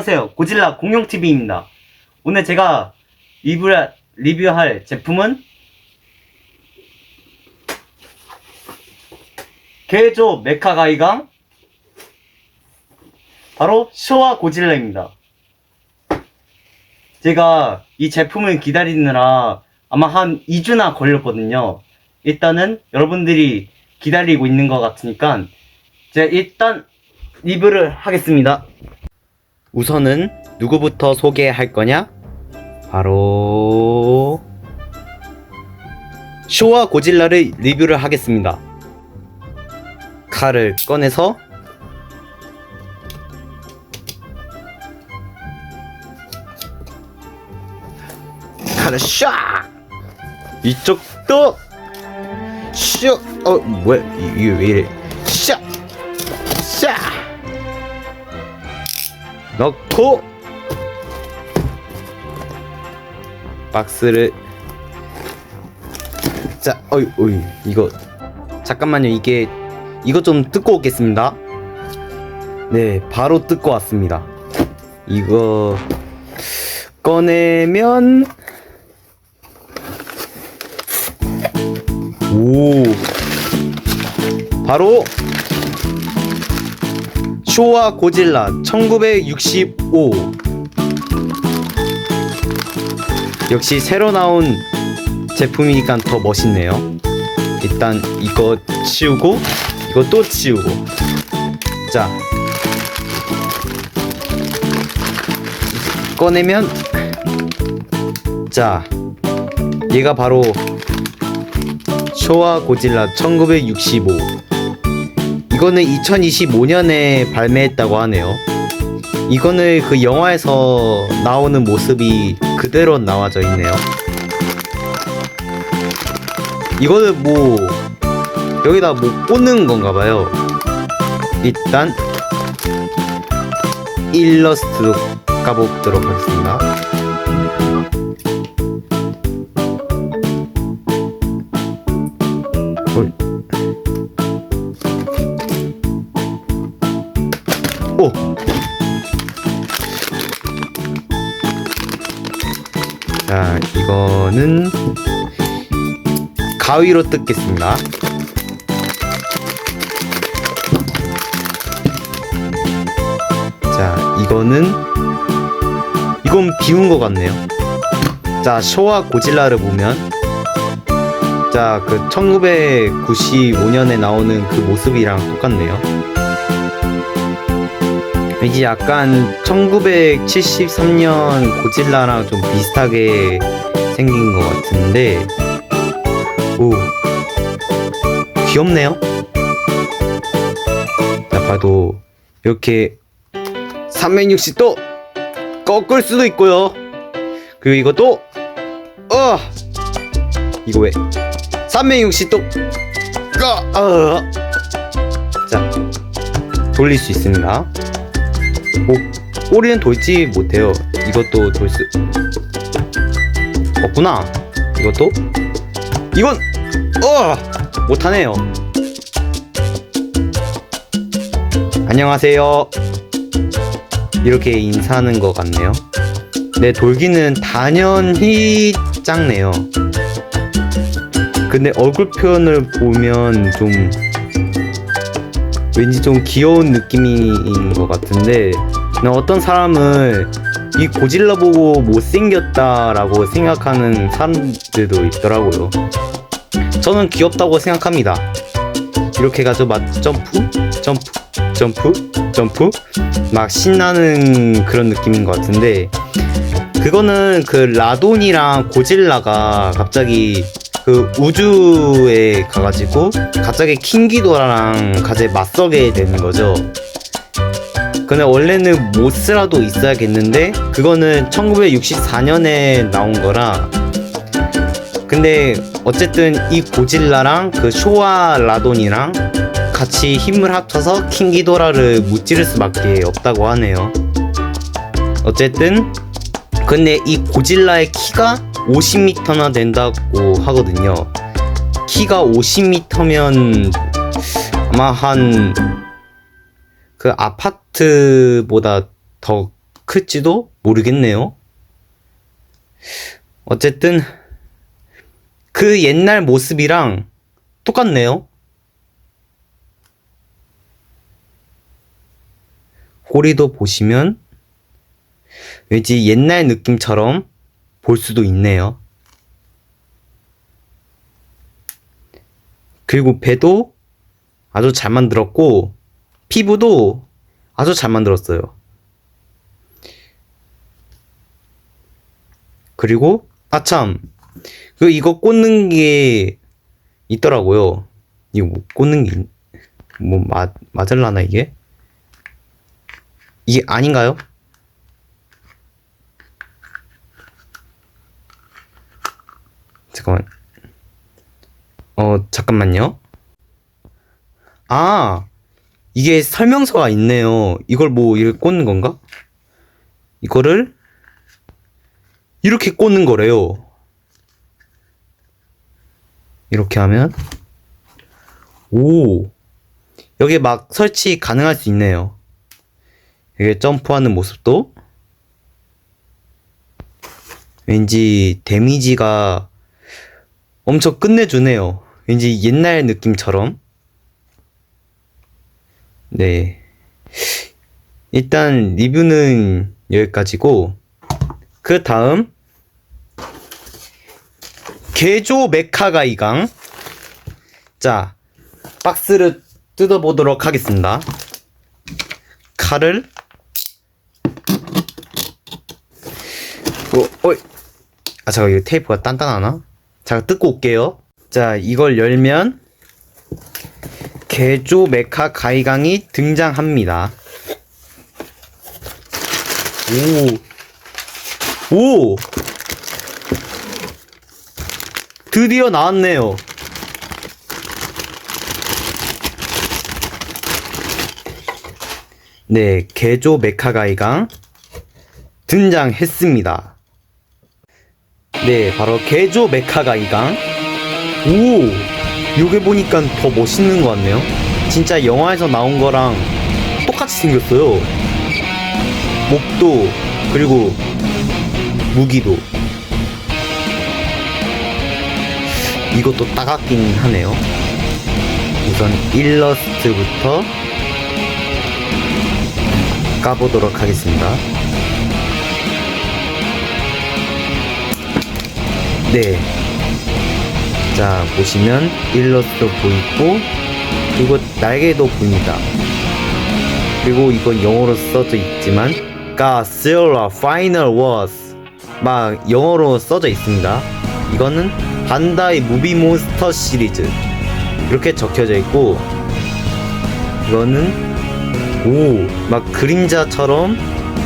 안녕하세요. 고질라 공룡TV입니다. 오늘 제가 리뷰할, 리뷰할 제품은 개조 메카 가이강 바로 쇼와 고질라입니다. 제가 이 제품을 기다리느라 아마 한 2주나 걸렸거든요. 일단은 여러분들이 기다리고 있는 것 같으니까 제가 일단 리뷰를 하겠습니다. 우선은 누구부터 소개할 거냐? 바로 쇼와 고질라를 리뷰를 하겠습니다. 칼을 꺼내서 칼을 샥! 이쪽도 슉 어, 뭐야? 이- 이게 왜 이래? 샥! 샥 넣고 박스를 자 어이 어이 이거 잠깐만요. 이게 이거 좀 뜯고 오겠습니다. 네 바로 뜯고 왔습니다. 이거 꺼내면 오 바로 쇼와 고질라 1965 역시 새로 나온 제품이니까 더 멋있네요. 일단 이거 치우고 이거 또 치우고. 자. 꺼내면 자. 얘가 바로 쇼와 고질라 1965 이거는 2025년에 발매했다고 하네요. 이거는 그 영화에서 나오는 모습이 그대로 나와져 있네요. 이거는 뭐 여기다 뭐 꽂는 건가 봐요. 일단 일러스트로 가보도록 하겠습니다. 이거는 가위로 뜯겠습니다. 자, 이거는 이건 비운 것 같네요. 자, 쇼와 고질라를 보면 자, 그 1995년에 나오는 그 모습이랑 똑같네요. 이게 약간 1973년 고질라랑 좀 비슷하게 생긴 것 같은데, 오, 귀엽네요. 자, 봐도 이렇게 360도 꺾을 수도 있고요. 그리고 이것도, 어, 이거 왜 360도, 어, 자, 돌릴 수 있습니다. 오, 꼬리는 돌지 못해요. 이것도 돌 수 없구나. 이것도 이건 어 못하네요. 안녕하세요. 이렇게 인사하는 것 같네요. 네 돌기는 단연히 작네요. 근데 얼굴 표현을 보면 좀 왠지 좀 귀여운 느낌인 것 같은데 어떤 사람은 이 고질라 보고 못생겼다라고 생각하는 사람들도 있더라고요. 저는 귀엽다고 생각합니다. 이렇게 해가지고 막 점프, 점프, 점프, 점프 막 신나는 그런 느낌인 것 같은데 그거는 그 라돈이랑 고질라가 갑자기 그 우주에 가가지고 갑자기 킹기도라랑 같이 맞서게 되는 거죠. 근데 원래는 모스라도 있어야겠는데 그거는 1964년에 나온 거라 근데 어쨌든 이 고질라랑 그 쇼와 라돈이랑 같이 힘을 합쳐서 킹기도라를 무찌를 수밖에 없다고 하네요. 어쨌든 근데 이 고질라의 키가 50m나 된다고 하거든요. 키가 50m면 아마 한 그 아파트보다 더 클지도 모르겠네요. 어쨌든 그 옛날 모습이랑 똑같네요. 호리도 보시면 왠지 옛날 느낌처럼 볼 수도 있네요. 그리고 배도 아주 잘 만들었고 피부도 아주 잘 만들었어요. 그리고 아참 그 이거 꽂는 게 있더라고요. 이거 뭐 꽂는 게 뭐맞 맞을라나 이게? 이게 아닌가요? 잠깐만. 어, 잠깐만요. 아, 이게 설명서가 있네요. 이걸 뭐 이렇게 꽂는 건가? 이거를 이렇게 꽂는 거래요. 이렇게 하면 오 여기 막 설치 가능할 수 있네요. 이게 점프하는 모습도 왠지 데미지가 엄청 끝내주네요. 왠지 옛날 느낌처럼. 네. 일단 리뷰는 여기까지고 그 다음 개조 메카가 이강 자 박스를 뜯어보도록 하겠습니다 칼을 어, 어이. 아 잠깐 이거 테이프가 단단하나? 자 뜯고 올게요 자 이걸 열면 개조 메카 가이강이 등장합니다 오 오! 드디어 나왔네요. 네, 개조 메카가이강 등장했습니다. 네, 바로 개조 메카가이강. 오! 요게 보니까 더 멋있는 것 같네요. 진짜 영화에서 나온 거랑 똑같이 생겼어요. 목도, 그리고 무기도. 이것도 따갑긴 하네요. 우선 일러스트부터 까보도록 하겠습니다. 네. 자, 보시면 일러스트 보이고, 그리고 날개도 보입니다. 그리고 이건 영어로 써져 있지만, Godzilla Final Wars. 막 영어로 써져 있습니다. 이거는 반다이 무비 몬스터 시리즈 이렇게 적혀져 있고 이거는 오 막 그림자처럼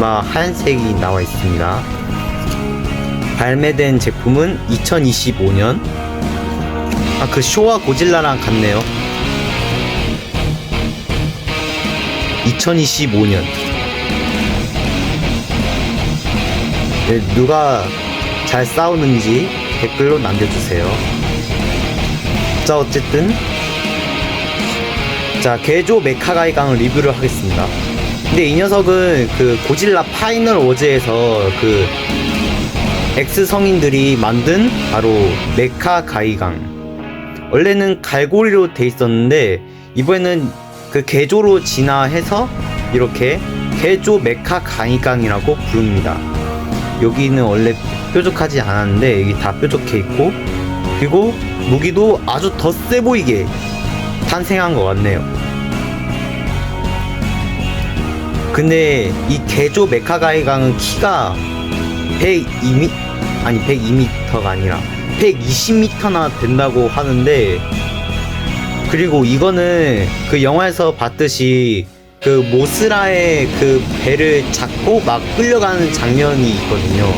막 하얀색이 나와 있습니다 발매된 제품은 2025년 아 그 쇼와 고질라랑 같네요 2025년 네, 누가 잘 싸우는지 댓글로 남겨주세요. 자, 어쨌든. 자, 개조 메카가이 강을 리뷰를 하겠습니다. 근데 이 녀석은 그 고질라 파이널 워즈에서 그 X 성인들이 만든 바로 메카 가이강. 원래는 갈고리로 돼 있었는데 이번에는 그 개조로 진화해서 이렇게 개조 메카 가이강이라고 부릅니다. 여기는 원래 뾰족하지 않았는데 여기 다 뾰족해 있고 그리고 무기도 아주 더 세 보이게 탄생한 것 같네요. 근데 이 개조 메카가이강은 키가 102미 아니 102m가 아니라 120m나 된다고 하는데 그리고 이거는 그 영화에서 봤듯이 그 모스라의 그 배를 잡고 막 끌려가는 장면이 있거든요.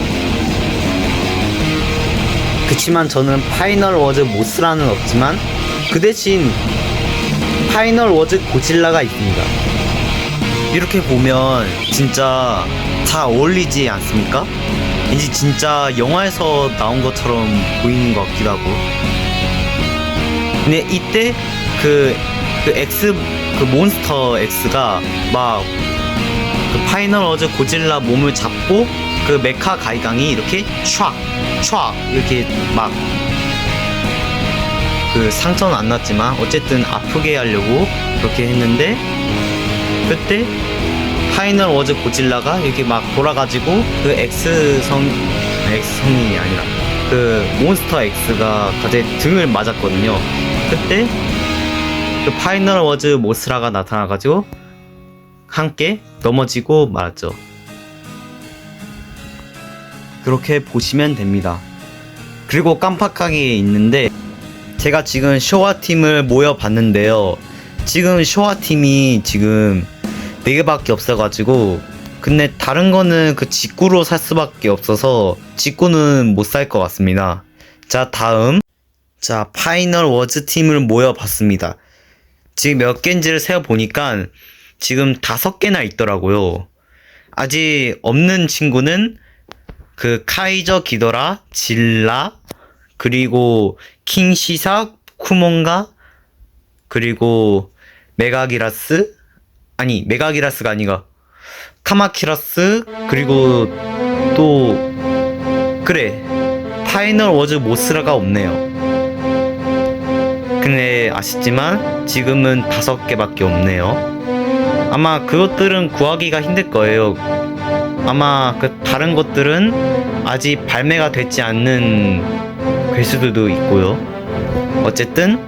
그치만 저는 파이널 워즈 모스라는 없지만 그 대신 파이널 워즈 고질라가 있습니다. 이렇게 보면 진짜 다 어울리지 않습니까? 왠지 진짜 영화에서 나온 것처럼 보이는 것 같기도 하고. 근데 이때 그, 그 X, 그 몬스터 X가 막 그 파이널 어즈 고질라 몸을 잡고 그 메카 가이강이 이렇게 촥, 촥 이렇게 막 그 상처는 안 났지만 어쨌든 아프게 하려고 그렇게 했는데 그때 파이널 워즈 고질라가 이렇게 막 돌아가지고 그 X성 X성이 아니라 그 몬스터 X가 갑자기 등을 맞았거든요. 그때 그 파이널 워즈 모스라가 나타나가지고 함께 넘어지고 말았죠. 그렇게 보시면 됩니다. 그리고 깜빡하게 있는데 제가 지금 쇼와 팀을 모여 봤는데요. 지금 쇼와 팀이 지금 4개밖에 없어가지고 근데 다른 거는 그 직구로 살 수밖에 없어서 직구는 못 살 것 같습니다. 자 다음 자 파이널 워즈 팀을 모여 봤습니다. 지금 몇 개인지를 세어 보니까 지금 다섯 개나 있더라고요. 아직 없는 친구는 그 카이저 기더라, 질라, 그리고 킹시사, 쿠몬가, 그리고 메가기라스, 아니 메가기라스가 아니가 카마키라스, 그리고 또 그래 파이널 워즈 모스라가 없네요. 근데 아쉽지만 지금은 다섯 개밖에 없네요. 아마 그것들은 구하기가 힘들 거예요. 아마 그 다른 것들은 아직 발매가 되지 않는 괴수들도 있고요. 어쨌든